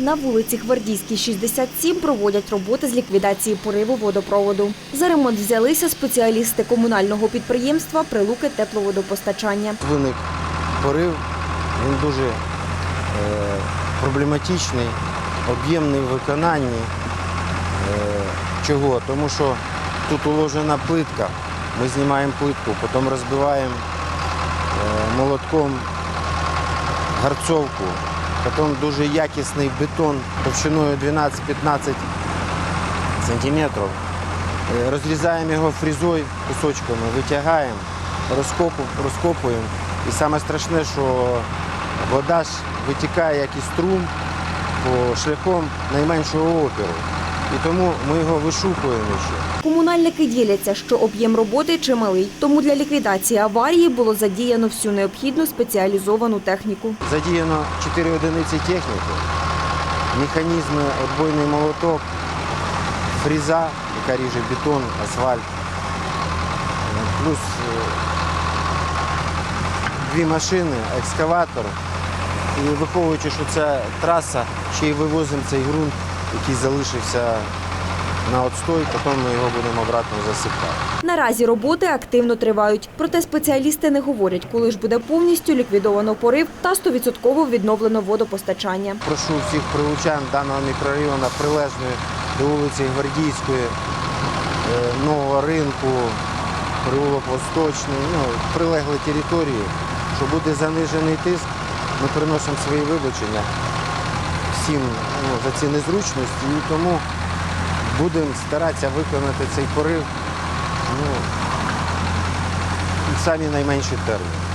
На вулиці Гвардійській, 67 проводять роботи з ліквідації пориву водопроводу. За ремонт взялися спеціалісти комунального підприємства Прилуки тепловодопостачання. Виник порив, він дуже е, проблематичний, об'ємний в виконанні. Е, чого? Тому що тут уложена плитка, ми знімаємо плитку, потім розбиваємо е, молотком гарцовку, потім дуже якісний бетон товщиною 12-15 сантиметрів. Е, Розрізаємо його фрізою кусочками, витягаємо, розкопу- розкопуємо. І саме страшне, що вода ж витікає як і струм по шляхом найменшого опіру. І тому ми його вишукуємо ще. Комунальники діляться, що об'єм роботи чималий, тому для ліквідації аварії було задіяно всю необхідну спеціалізовану техніку. Задіяно 4 одиниці техніки, механізми, отбойний молоток, фріза, яка ріже бетон, асфальт, плюс е, дві машини, екскаватор. І виховуючи, що це траса, ще й вивозимо цей ґрунт, який залишився на отстой, потім ми його будемо обратно засипати. Наразі роботи активно тривають. Проте спеціалісти не говорять, коли ж буде повністю ліквідовано порив та 100% відновлено водопостачання. Прошу всіх прилучан даного мікрорайону прилежної до вулиці Гвардійської, е, нового ринку, прилук Восточний, ну, прилегли території, що буде занижений тиск. Ми приносимо свої вибачення всім ну, за ці незручності і тому будемо старатися виконати цей порив ну, в самі найменші терміни.